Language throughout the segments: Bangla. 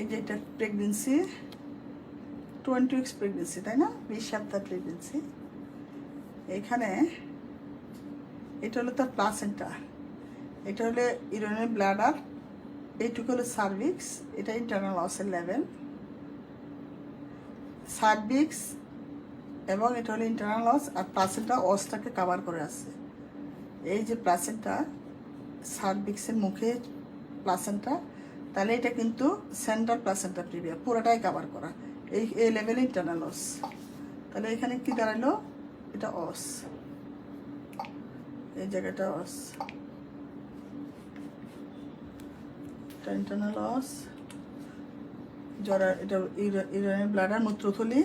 এটা প্রেগনেন্সি টোয়েন্টি উইক্স প্রেগনেন্সি তাই না? বিশ সপ্তাহ প্রেগনেন্সি এখানে এটা হলো তার প্লাসেন্টা এটা হলো ইউরিনের ব্লাডার। এইটুকু হলো সার্ভিক্স এটা ইন্টারনাল অসের লেভেল সার্ভিক্স এবং এটা হলো ইন্টারনাল অস আর প্লাসেন্টা অসটাকে কাভার করে আছে। এই যে প্লাসেন্টা সার্ভিক্সের মুখে প্লাসেন্টা তাহলে এটা কিন্তু সেন্ট্রাল প্লাসেন্টা প্রিভিয়া পুরোটাই কাভার করা। এই এই লেভেলে ইন্টারনাল অস তাহলে এখানে কি দাঁড়াল? এটা অস এই জায়গাটা অস ইন্টারনাল অস জরা, এটা ইউরিনের ব্লাডার মূত্রথলি।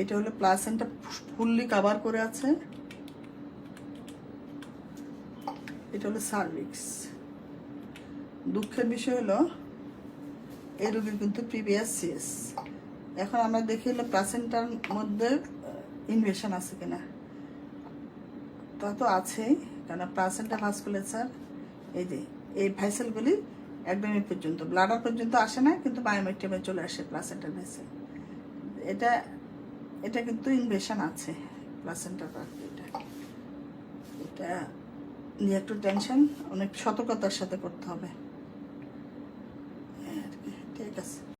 এটা হলো প্লাসেন্টা ফুললি কাভার করে আছে। এটা হলো সার্ভিক্স দুঃখের বিষয় হলো, এই রোগীর কিন্তু প্রিভিয়াস সিএস এখন আমরা দেখি হলো প্লাসেন্টার মধ্যে ইনভেশন আছে কিনা। তা তো আছেই কারণ প্লাসেন্টা ভাস্কুলেচার এই যে, এই ভাইসেলগুলি একদমই পর্যন্ত ব্লাডার পর্যন্ত আসে না, কিন্তু বায়োমেট্রিয়ামে চলে আসে প্লাসেন্টার ভেসেল এটা এটা কিন্তু ইনভেশন আছে প্লাসেন্টার এটা। এটা নিয়ে একটু টেনশন অনেক সতর্কতার সাথে করতে হবে।